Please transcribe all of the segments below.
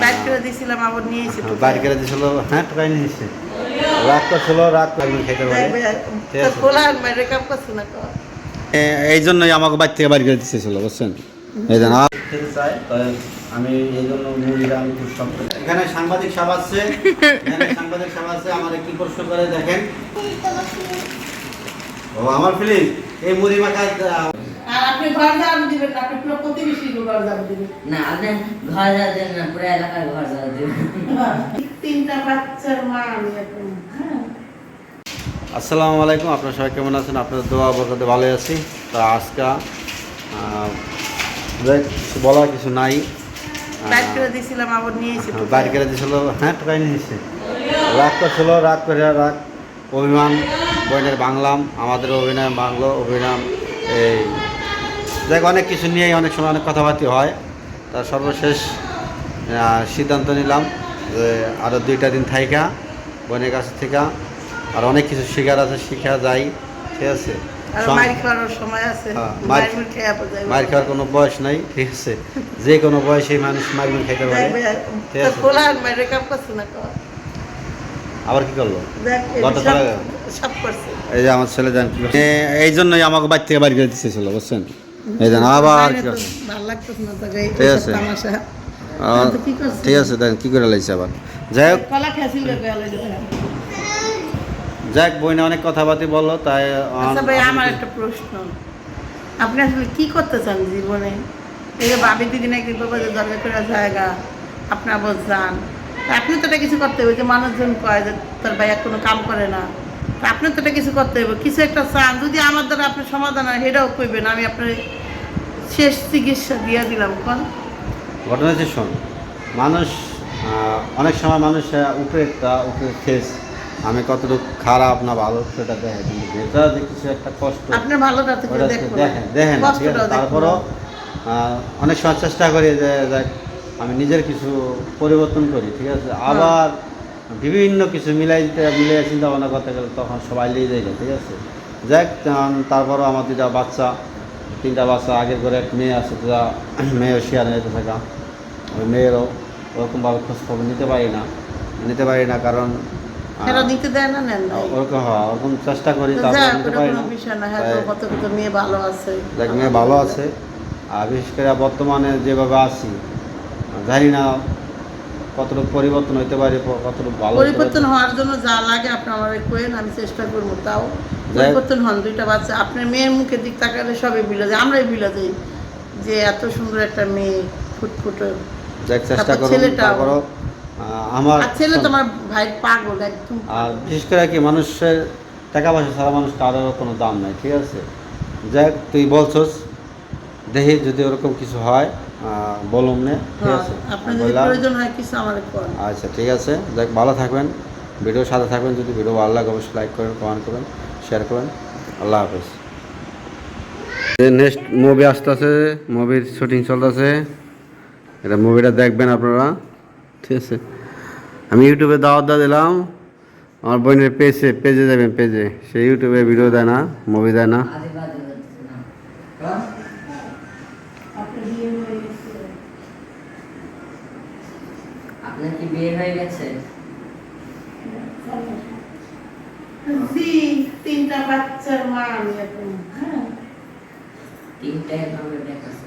বাইর করে দিয়েছিলাম আবার নিয়ে এসে হ্যাঁ, করে দিয়েছিল হ্যাঁ টোকাই নিয়ে করছিল খেতে পারে। এই জন্যই আমাকে বাড়ি থেকে বাড়ি করে দিতেছিল বুঝছেন? এই জন্য আমি এই জন্য মুড়িটা আমি খুব শক্ত। এখানে সাংবাদিক সাহেব আছে এখানে সাংবাদিক সাহেব আছে আমার কি প্রশ্ন করে দেখেন। ও আমার ফিলিং এই মুড়ি মাখা আপনি ঘর যাওয়ার দিবেন না আপনি পুরো প্রতিবেশী ঘর যাওয়ার দিবেন। না আপনি ঘর যা দেন না পুরো এলাকার ঘর যা দেন। তিনটা বাচ্চার মা আমি এখন হ্যাঁ। আসসালামু আলাইকুম আপনারা সবাই কেমন আছেন? আপনাদের দোয়া বরকতে ভালোই আছি। তো আজকে কিছু বলার কিছু নাই। বাইর করে দিয়েছিলাম আবার নিয়ে এসে হ্যাঁ, বাইরে করে দিয়েছিল। হ্যাঁ টোকাই রাত করছিল রাত করে রাত অভিমান বইনের বাংলাম আমাদের অভিনয় বাংলো অভিনয় এই দেখ অনেক কিছু নিয়েই অনেক সময় অনেক কথাবার্তা হয়। তার সর্বশেষ সিদ্ধান্ত নিলাম যে আরও দুইটা দিন থাইকা বোনের কাছ থেকে। আর অনেক কিছু শেখার আছে শিখা যাই ঠিক আছে? হ্যাঁ, মার-। মার খাওয়ার কোনো বয়স নাই ঠিক আছে? যে কোনো বয়সেই মানুষ মারগুলো খাইতে পারে আবার কি করল? এই যে আমার ছেলে? এ- এই জন্যই আমাকে বাড়ি থেকে বাড়ি করে দিতেছিল বুঝছেন? এই জন্য আবার ঠিক আছে। তামাশা। কি ঠিক আছে দেখেন কি করে লাগছে আবার। যাই হোক। যাক বইনে অনেক কথাবার্তা বলল তাই আচ্ছা ভাই আমার একটা প্রশ্ন। আপনি আসলে কি করতে চান জীবনে? এই যে ভাবি দিদি নাকি বাবা যে দরকার করে জায়গা আপনি আবার যান। আপনি তো এটা কিছু করতে হবে যে মানুষজন কয় যে তোর ভাইয়া কোনো কাম করে না। তা আপনি তো কিছু করতে হবে কিছু একটা চান যদি আমার দ্বারা আপনি সমাধান হয় সেটাও কইবেন আমি আপনার শেষ চিকিৎসা দিয়ে দিলাম কোন? ঘটনা হচ্ছে শোন মানুষ অনেক সময় মানুষ আহ, উপরে একটা উপরে ফেস আমি কতটুকু খারাপ না ভালো সেটা দেখে কিন্তু ভেতরে যে কিছু একটা কষ্ট দেখেন দেখেন তারপরও অনেক সময় চেষ্টা করি যে আমি নিজের কিছু পরিবর্তন করি ঠিক আছে? হ্যাঁ। আবার বিভিন্ন কিছু মিলাই দিতে মিলিয়ে চিন্তা ভাবনা করতে গেলে তখন সবাই লিয়ে যায় ঠিক আছে? যাক তারপরও আমার দুটা বাচ্চা তিনটা বাচ্চা আগের করে এক মেয়ে আছে যা মেয়েও শেয়ার নিতে থাকা। ওই মেয়েরও ওরকমভাবে খোঁজ খবর নিতে পারি না নিতে পারি না কারণ নিতে দেয় না নেন ওরকম হয় ওরকম চেষ্টা করি তারপর নিতে পারি না। হ্যাঁ মেয়ে ভালো আছে। দেখ মেয়ে ভালো আছে। আর বিশেষ করে বর্তমানে যেভাবে আছি জানি না কতটুকু পরিবর্তন হইতে পারে কতটুকু ভালো পরিবর্তন হওয়ার জন্য যা লাগে আপনি আমার কোয়েন আমি চেষ্টা করব তাও। পরিবর্তন হন দুইটা বাচ্চা। আপনার মেয়ের মুখের দিক তাকালে সবই বিলা যায় আমরাই বিলা যাই যে এত সুন্দর একটা মেয়ে ফুটফুটে। চেষ্টা করো। তারপরও আমার ছেলে তোমার ভাই পাগল একদম। আর বিশেষ করে কি মানুষের টাকা পয়সা ছাড়া মানুষ কারোর কোনো দাম নাই ঠিক আছে? যাক তুই বলছস। দেখি যদি ওরকম কিছু হয় বলুম নে ঠিক হ্যাঁ, আছে? আপনার যদি প্রয়োজন হয় কিছু আমার কর আচ্ছা ঠিক আছে। দেখ ভালো থাকবেন। ভিডিও সাথে থাকবেন। যদি ভিডিও ভালো লাগে অবশ্যই লাইক করেন কমেন্ট করেন শেয়ার করেন। আল্লাহ হাফেজ। নেক্সট মুভি আসতেছে। মুভির শুটিং চলতেছে। এটা মুভিটা দেখবেন আপনারা। ঠিক আছে। আমি ইউটিউবে দাওয়াত দিলাম। আমার বোনের পেজে পেজে যাবেন পেজে। সে ইউটিউবে ভিডিও দেয় না মুভি দেয় না আপনার কি বিয়ে হয়ে গেছে। জি তিনটা বাচ্চার মা আমি এখন। হ্যাঁ। তিনটাই ভাবে দেখাচ্ছে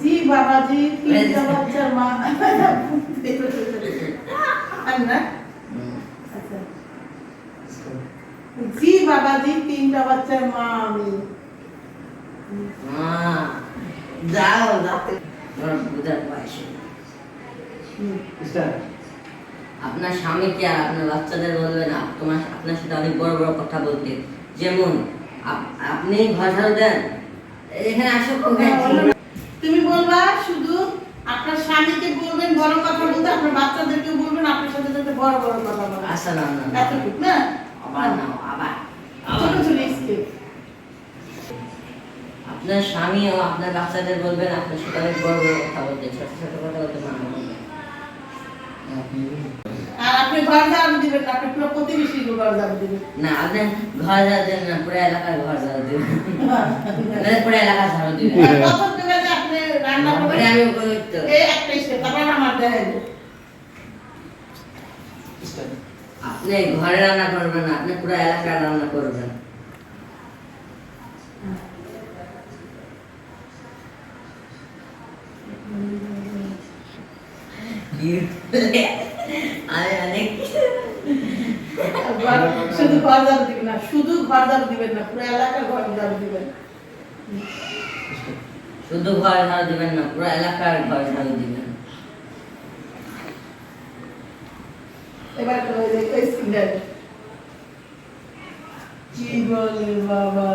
জি বাবাজি তিনটা বাচ্চার মা। আমি না? আচ্ছা। জি বাবাজি তিনটা বাচ্চার মা আমি। মা যাও যাতে তোমার বুঝার বয়স। আপনার স্বামীকে আর আপনার বাচ্চাদের বলবে না? তোমার আপনার সাথে অনেক বড় বড় কথা বলতে যেমন আপ- আপনি ভাষা দেন। এখানে আসো তুমি বলবা শুধু আপনার স্বামীকে বলবেন বড় কথা বলতে আপনার বাচ্চাদেরকে বলবেন আপনার সাথে যাতে বড় বড় কথা বলে। আচ্ছা না না না। এতটুকু না আবার। নাও আবার ছোট ছোট স্কেপ আপনার স্বামী ও আপনার বাচ্চাদের বলবেন আপনার সাথে অনেক বড় বড় কথা বলতে ছোট ছোট কথা বলতে মানা। আর আপনি ঘর যাওয়ার দিবেন আপনি পুরো প্রতিবেশী ঘর যাওয়ার দিবেন। না আপনি ঘর যা দেন না পুরো এলাকার ঘর যা দেবেন পুরো এলাকা ঝাড়ু দিবেন। আর প্রথম যে আপনি রান্না করবেন আমি ওই তো এই একটা স্টেপ তারপর আমার দেখাইবো আপনি ঘরে রান্না করবেন না আপনি পুরো এলাকায় রান্না করবেন। আমি অনেক শুধু ঘর ঝাড়ু দিবেন না শুধু ঘর ঝাড়ু দিবেন না পুরো এলাকার ঘর ঝাড়ু দিবেন শুধু ঘর ঝাড়ু দিবেন না পুরো এলাকার ঘর ঝাড়ু দিবেন এবার কি বলে বাবা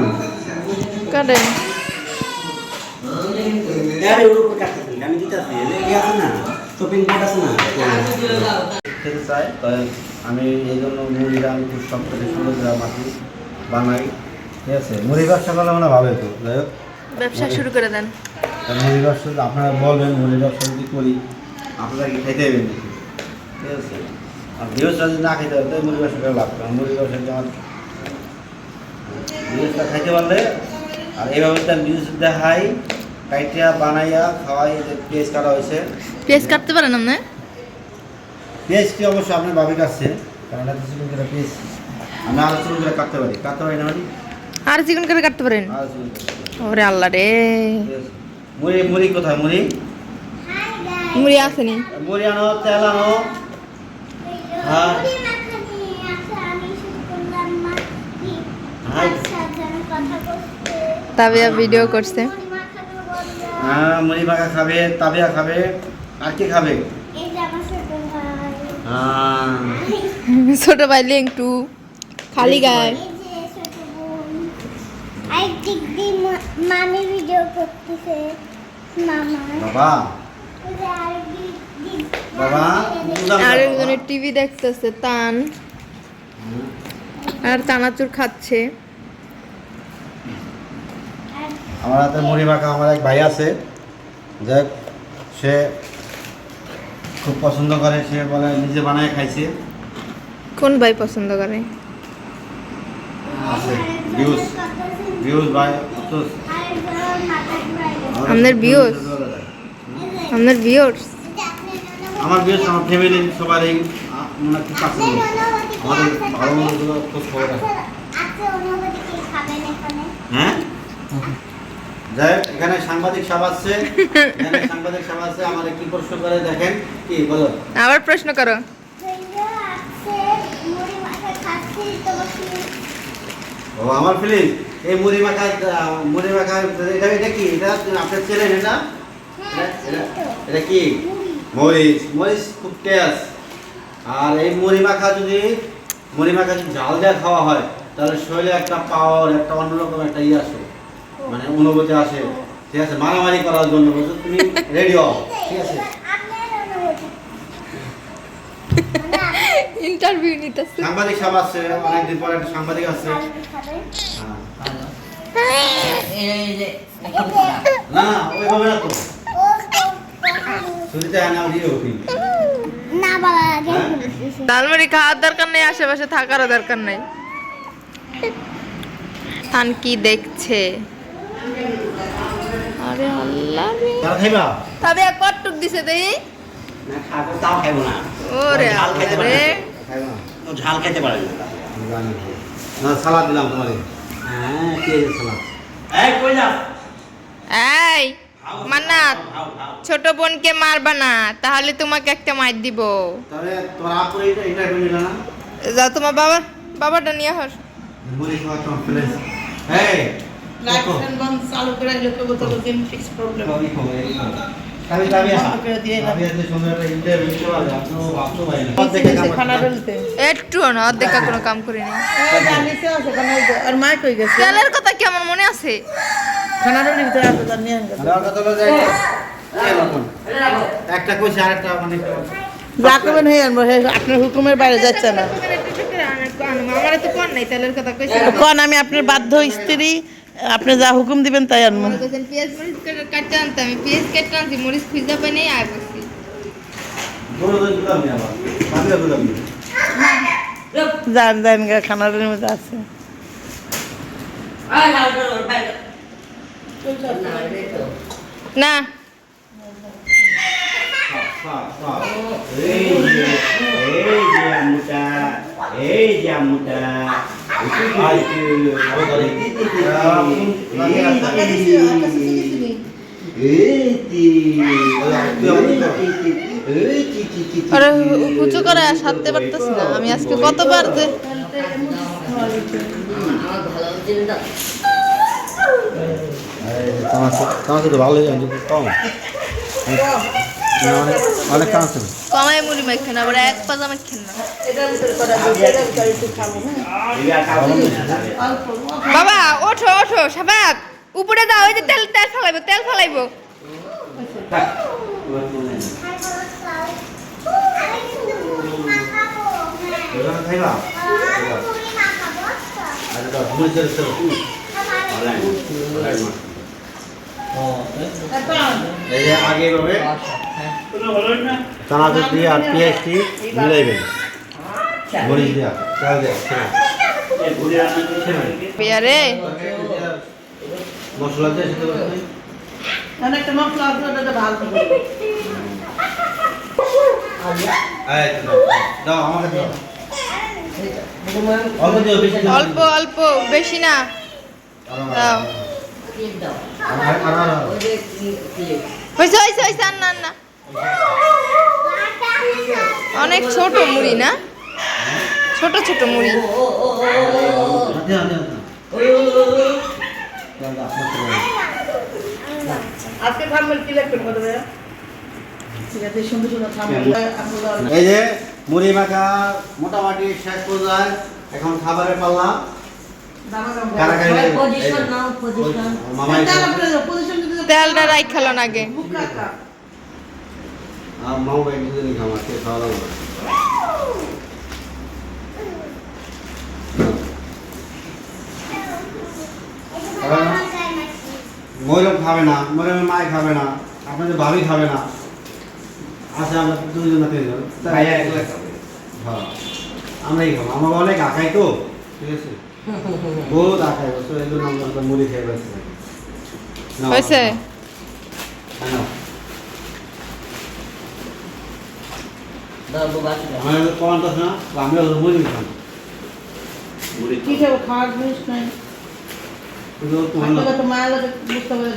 না খেতে চাই তাই আমি এই জন্য মুড়িটা আমি খুব শক্ত করে সুন্দর মাটি বানাই ঠিক আছে মুড়ি ব্যবসা করলে মানে ভাবে তো যাই হোক ব্যবসা শুরু করে দেন তা মুড়ি ব্যবসা আপনারা বলবেন মুড়ি ব্যবসা যদি করি আপনারা কি খেতে দেবেন? ঠিক আছে আর ভিউসটা যদি না খেতে হবে তাই মুড়ি ব্যবসা করে লাভ কারণ মুড়ি ব্যবসা আমার ভিউসটা খাইতে পারলে। আর এইভাবে তার ভিউস দেখাই কাইটিয়া বানাইয়া খাওয়াই যে পেঁয়াজ কাটা হয়েছে। পেঁয়াজ কাটতে পারেন আপনি? পেঁয়াজটি অবশ্য আপনার ভাবে কাটছে কারণ এত চিকন করে পেঁয়াজ আমি আরও চিকন করে কাটতে পারি। কাটতে পারি না মানে? আর চিকন করে কাটতে পারেন? আরও ওরে আল্লাহ রে। মুড়ি মুড়ি কোথায় মুড়ি? মুড়ি আসেনি মুড়ি আনো তেল আনো। হ্যাঁ। হাই। তাবিয়া ভিডিও করছে। হ্যাঁ মাখা খাবে তাবিয়া খাবে। আর কি খাবে? হ্যাঁ। ছোট ভাই একটু খালি গায়ে। বাবা। বাবা বুঝলাম আর একজনের টিভি দেখতেছে তান। আর চানাচুর খাচ্ছে। আমার হাতে মুড়ি মাখা আমার এক ভাই আছে যাক সে খুব পছন্দ করে সে বলে নিজে বানায় খাইছে। কোন ভাই পছন্দ করে? আছে ভিউজ ভিউজ ভাই আপনার views? আপনার ভিউর্স আমার ভিউজ আমার ফ্যামিলি সবারই মানে খুব কাছে আমাদের ভালো মন্দ খুব খবর আছে হ্যাঁ? যাই এখানে সাংবাদিক সভা আছে এখানে সাংবাদিক সভা আছে আমাদের কি প্রশ্ন করে দেখেন। কি বলো। আবার প্রশ্ন করো। ও আমার ফিলিং এই মুড়ি মাখা মুড়ি মাখা এটা এটা কি? এটা আপনার ছেলেন এটা? এটা- এটা- কি? মরিচ। মরিচ খুব টেস্ট। আর এই মুড়ি মাখা যদি মুড়ি মাখা যদি ঝাল দেওয়া খাওয়া হয় তাহলে শরীরে একটা পাওয়ার একটা অন্যরকম একটা ইয়ে আসে। মানে অনুভূতি আসে। ঠিক আছে মারামারি করার জন্য বুঝছ তুমি রেডি হও। ঠিক আছে? ইন্টারভিউ নিতেছে। সাংবাদিক আছে অনেকদিন পরে একটা সাংবাদিক আছে হ্যাঁ। এই যে না ওইভাবে না তো। আনা হ্যাঁ? খাওয়ার দরকার নেই আশেপাশে থাকারও দরকার নেই। থান কি দেখছে। আরে আল্লাহ রে। তবে কটুক দিছে দেই। না খাব তাও খাইবো না। ওরে ঝাল আল্লাহ পারে রে। খাইবা? ও ঝাল খাইতে পারে না। না সালাদ দিলাম তোমারে। হ্যাঁ পেঁয়াজের সালাদ? এই কই যাস? এই মান্নাত ছোট বোনকে মারবা না তাহলে তোমাকে একটা মার দিব। তোমার আপু এটা এটা নিল না? যাও তোমার বাবা বাবাটা নিয়ে মুড়ি খাওয়া তোমার প্লেস এই লাইফ দেখো। ফ্রেন্ড বন্ধ চালু করে রাখলে তো তো দিন ফিক্স প্রবলেম কবি খবর এই খবর। আমি যাবি বন্ধ করে দিয়ে এলাম। আমি আজকে সুন্দর একটা ইন্টারভিউ দিতে পারব আপনিও ভাবতে পারি না। একটু না অর্ধেক কোনো কাম করি না জানিতে আছে খানা আর মা কই গেছে। তেলের কথা কেমন মনে আছে। একটা কইছে আরেকটা মানে যা করবেন হয়ে আনব আপনার হুকুমের বাইরে যাচ্ছে না। আমার তো কোন নাই তেলের কথা কইছে কোন আমি আপনার বাধ্য স্ত্রী। আপনি যা হুকুম দিবেন তাই আনব। পেঁয়াজ মরিচ কাটতে আনতে আমি পেঁয়াজ কেটে আনছি মরিচ খুঁজে পাই নাই আর বসছি। যান যান গা খানা ডলির মধ্যে আছে। না। এই যে আমুটা এই যে আমুটা আরে উঁচু করে সারতে পারতেছি না। আমি আজকে কতবার যে তোমাকে তো ভালো কম। অনেক অনেক কাঁচা কমাই মুড়ি মাইখেন আবার এক পাজা মাইখেন না। বাবা, ওঠো ওঠো সাবাক উপরে দাও ওই যে তেল তেল ফেলাইবো তেল ফেলাইবো। আচ্ছা এই যে আগে এভাবে চানাচুর দিয়ে আর পেঁয়াজটি মিলাইবেন মরিচ দিয়া চাল দিয়া বিয়ারে মশলা দিয়ে সেটা অনেকটা মশলা আছে ভালো হবে এই তো দাও, দাও আমাকে দাও। অল্প। অল্প অল্প বেশি না। দাও। অনেক ছোট মুড়ি না? ছোট ছোট মুড়ি। এই যে মুড়ি মাখা মোটামুটি শেষ পর্যায়ে এখন খাবারের পাল্লা। তেলটা রাই খেলো আগে। করে। ময়ূরম খাবে না ময়ূরমের মায় খাবে না আপনাদের ভাবি খাবে না। আচ্ছা আমরা দুজন না তিনজন। ভাইয়া খাবে। হ্যাঁ। আমরাই খাব আমার অনেক আঁকাই তো। ঠিক আছে? বহুত আঁকাই বছর এই জন্য আমরা মুড়ি খেয়ে নাও, হয়েছে খাওয়ার জিনিস নাই। তোমার বুঝতে পারে